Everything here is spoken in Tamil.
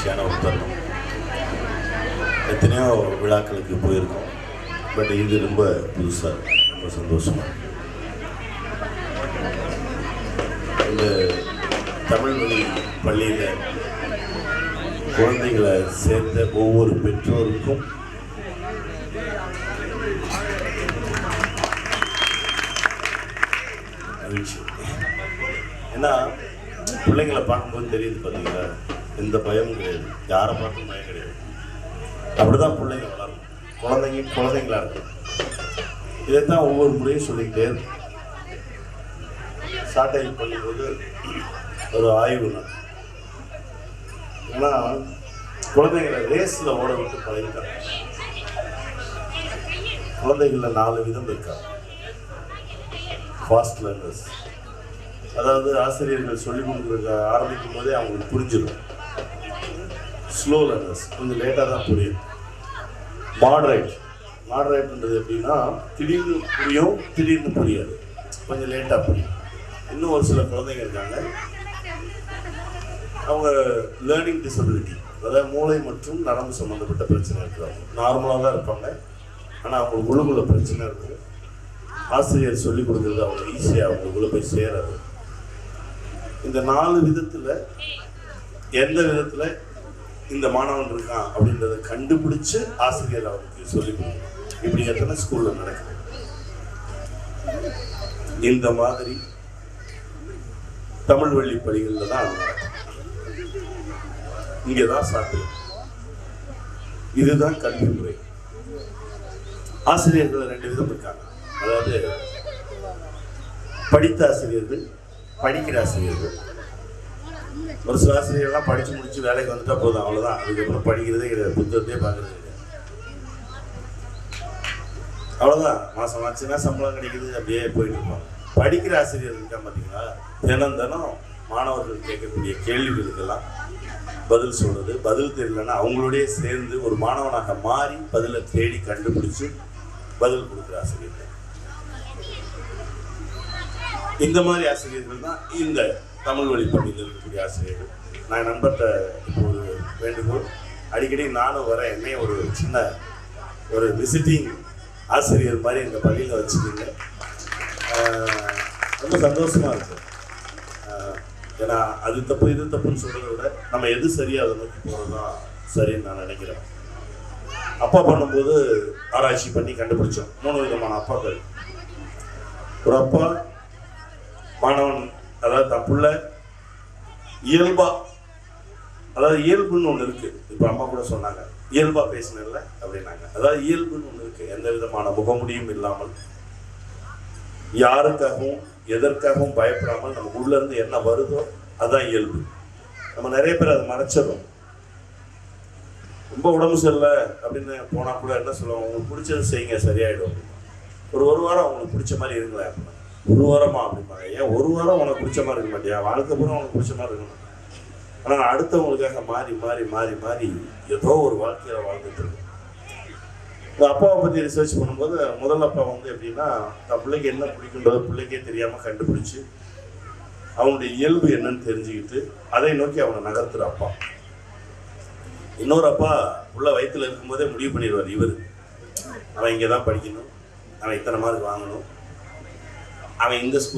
மகிழ்ச்சியான ஒரு தருணம் எத்தனையோ விழாக்களுக்கு போயிருக்கோம். பட் இது ரொம்ப புதுசாக ரொம்ப சந்தோஷமாக இந்த தமிழ்மொழி பள்ளியில் குழந்தைகளை சேர்ந்த ஒவ்வொரு பெற்றோருக்கும் மகிழ்ச்சி. ஏன்னா பிள்ளைங்களை பார்க்கும்போது தெரியுது பார்த்தீங்களா எந்த பயமும் கிடையாது. யாரை பார்த்தும் பயம் கிடையாது. அப்படிதான் பிள்ளைங்க வளரும். குழந்தைங்க குழந்தைங்களா இருக்கும். இதைத்தான் ஒவ்வொரு முறையும் சொல்லிக்கிட்டே இருக்கும். சாட்டை பண்ணும்போது ஒரு ஆய்வு நான் ஏன்னா குழந்தைங்களை ரேஸில் ஓட விட்டு பழகிட்டாங்க. குழந்தைகளில் நாலு விதம் இருக்காங்க. ஃபாஸ்ட் லேர்னர்ஸ் அதாவது ஆசிரியர்கள் சொல்லிக் கொடுக்குறதுக்கு ஆரம்பிக்கும் போதே அவங்களுக்கு புரிஞ்சிடும். ஸ்லோ லேர்னர்ஸ் கொஞ்சம் லேட்டாக தான் புரியும். மாடரேட் மாடரேட்ன்றது எப்படின்னா திடீர்னு புரியும் திடீர்னு புரியாது. கொஞ்சம் லேட்டாக புரியும். இன்னும் ஒரு சில குழந்தைங்க இருக்காங்க. அவங்க லேர்னிங் டிசபிலிட்டி அதாவது மூளை மற்றும் நரம்பு சம்மந்தப்பட்ட பிரச்சனை இருக்கிறாங்க நார்மலாக தான் இருப்பாங்க. ஆனால் அவங்களுக்கு உழுகுள்ள பிரச்சனை இருக்கும் ஆசிரியர் சொல்லிக் கொடுக்குறது அவங்க ஈஸியாக அவங்களுக்குள்ள போய் சேராது. இந்த நாலு விதத்தில் எந்த விதத்தில் இந்த மாணவன் இருக்கான் அப்படின்றத கண்டுபிடிச்சு ஆசிரியர் அவருக்கு சொல்லி கொடுக்கணும். இப்படி எத்தனை ஸ்கூலில் நடக்குது? இந்த மாதிரி தமிழ் வழி பள்ளிகளில் தான் இங்கே தான் சாத்தியம். இதுதான் கல்வி முறை. ஆசிரியர்கள் ரெண்டு விதம் இருக்காங்க. அதாவது படித்த ஆசிரியர்கள் படிக்கிற ஆசிரியர்கள் ஒரு சில ஆசிரியர்லாம் படித்து முடித்து வேலைக்கு வந்துட்டா போதும் அவ்வளோதான் அதுக்கப்புறம் படிக்கிறதே கிடையாது. புத்தகத்தையே பார்க்கறது கிடையாது. அவ்வளோதான் மாதம் ஆச்சுன்னா சம்பளம் கிடைக்குது அப்படியே போயிட்டு இருப்பாங்க. படிக்கிற ஆசிரியர் இருக்கா பார்த்தீங்களா தினம் தினம் மாணவர்கள் கேட்கக்கூடிய கேள்விகளுக்கெல்லாம் பதில் சொல்கிறது பதில் தெரியலன்னா அவங்களோடய சேர்ந்து ஒரு மாணவனாக மாறி பதிலை தேடி கண்டுபிடிச்சு பதில் கொடுக்குற ஆசிரியர்கள் இந்த மாதிரி ஆசிரியர்கள் தான் இந்த தமிழ் வழி பள்ளியில் இருக்கக்கூடிய ஆசிரியர்கள். நான் நண்பர்கிட்ட இப்போ ஒரு வேண்டுகோள் அடிக்கடி நானும் வர என்னைய ஒரு சின்ன ஒரு விசிட்டிங் ஆசிரியர் மாதிரி எங்கள் பள்ளியில் வச்சுக்கிங்க. ரொம்ப சந்தோஷமாக இருக்கு. ஏன்னா அது தப்பு இது தப்புன்னு சொல்கிறத விட நம்ம எது சரியாக அதை நோக்கி போகிறது தான் சரின்னு நான் நினைக்கிறேன். அப்பா பண்ணும்போது ஆராய்ச்சி பண்ணி கண்டுபிடிச்சோம். மூணு விதமான அப்பாக்கள். ஒரு அப்பா மாணவன் அதாவது தப்புள்ள இயல்பா அதாவது இயல்புன்னு ஒன்று இருக்கு. இப்போ அம்மா கூட சொன்னாங்க இயல்பா பேசினல அப்படின்னாங்க. அதாவது இயல்புன்னு ஒன்று இருக்கு. எந்த விதமான முகமுடியும் இல்லாமல் யாருக்காகவும் எதற்காகவும் பயப்படாமல் நமக்கு உள்ள இருந்து என்ன வருதோ அதான் இயல்பு. நம்ம நிறைய பேர் அதை மறைச்சிடும் ரொம்ப உடம்பு சரியில்லை அப்படின்னு போனா கூட என்ன சொல்லுவாங்க உங்களுக்கு பிடிச்சது செய்யுங்க சரியாயிடும். ஒரு ஒரு வாரம் அவங்களுக்கு பிடிச்ச மாதிரி இருங்களேன். ஒரு வாரமா அப்படிம்பாங்க ஏன் ஒரு வாரம் உனக்கு பிடிச்ச மாதிரி இருக்க மாட்டியா? வாழ்க்கை பூரா உனக்கு பிடிச்ச மாதிரி இருக்கணும் ஆனால் அடுத்தவங்களுக்காக மாறி மாறி மாறி மாறி ஏதோ ஒரு வாழ்க்கையில வாழ்ந்துட்டு இருக்கு. இந்த அப்பாவை பற்றி ரிசர்ச் பண்ணும்போது முதல் அப்பா வந்து எப்படின்னா தன் பிள்ளைக்கு என்ன பிடிக்குன்றதை பிள்ளைக்கே தெரியாமல் கண்டுபிடிச்சு அவனுடைய இயல்பு என்னன்னு தெரிஞ்சுக்கிட்டு அதை நோக்கி அவனை நகர்த்துற அப்பா. இன்னொரு அப்பா உள்ள வயிற்றுல இருக்கும்போதே முடிவு பண்ணிடுவார் இவர். அவன் இங்கே தான் படிக்கணும். அவன் இத்தனை மார்க் வாங்கணும். அவன் இந்த